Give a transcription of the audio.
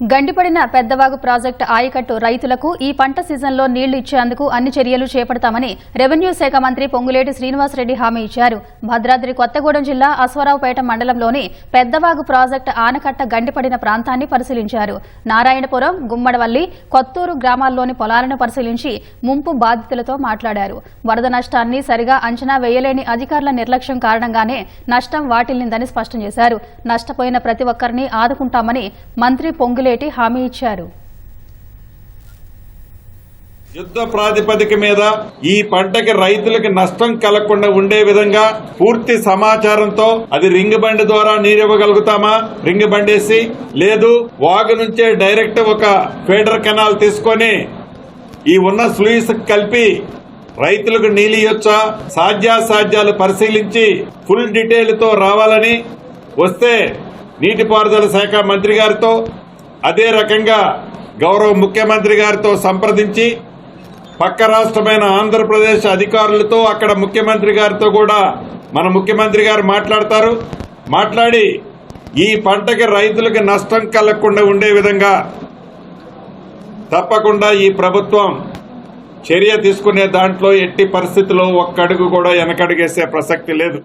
గండిపడిన Peddavagu project ఆయకట్టు రైతులకు ఈ పంట సీజన్లో నీళ్ళు ఇచ్చేందుకు అన్ని చర్యలు చేపడతామని రెవెన్యూ శాఖ మంత్రి పొంగులేటి శ్రీనివాసరెడ్డి హామీ ఇచ్చారు. భద్రాద్రి కొత్తగూడెం జిల్లా అశ్వరావుపేట మండలంలోని పెద్దవాగు ప్రాజెక్టు ఆనకట్ట గండిపడిన ప్రాంతాన్ని పరిశీలించారు. నారాయణపురం గుమ్మడవల్లి కొత్తూరు గ్రామాల్లోని పొలాలను పరిశీలించి ముంపు బాధితులతో మాట్లాడారు. వరద నష్టాన్ని సరిగా అంచనా వేయలేని అధికారుల నిర్లక్ష్యం కారణంగానే నష్టం వాటిల్లిందని స్పష్టం చేశారు. నష్టపోయిన ప్రతి ఒక్కరిని ఆదుకుంటామని మంత్రి పొంగులేటి హామీ ఇచ్చారు. యుద్ధ ప్రాతిపదిక మీద ఈ పంటకి రైతులకి నష్టం కలగకుండా ఉండే విధంగా పూర్తి సమాచారంతో అది రింగ్ బండి ద్వారా నీరు ఇవ్వగలుగుతామా రింగ్ బండేసి లేదు వాగు నుంచే డైరెక్ట్ ఒక ఫీడర్ కెనాల్ తీసుకొని ఈ ఉన్న స్లూయిస్ కలిపి రైతులకు నీళ్ళు ఇవ్వచ్చా సాధ్యాసాధ్యాలు పరిశీలించి ఫుల్ డీటెయిల్తో రావాలని వస్తే నీటిపారుదల శాఖ మంత్రి గారితో అదే రకంగా గౌరవ ముఖ్యమంత్రి గారితో సంప్రదించి పక్క రాష్ట్రమైన ఆంధ్రప్రదేశ్ అధికారులతో అక్కడ ముఖ్యమంత్రి గారితో కూడా మన ముఖ్యమంత్రి గారు మాట్లాడతారు. మాట్లాడి ఈ పంటకి రైతులకు నష్టం కలగకుండా ఉండే విధంగా తప్పకుండా ఈ ప్రభుత్వం చర్య తీసుకునే దాంట్లో ఎట్టి పరిస్థితుల్లో ఒక్కడుగు కూడా వెనకడుగేసే ప్రసక్తి లేదు.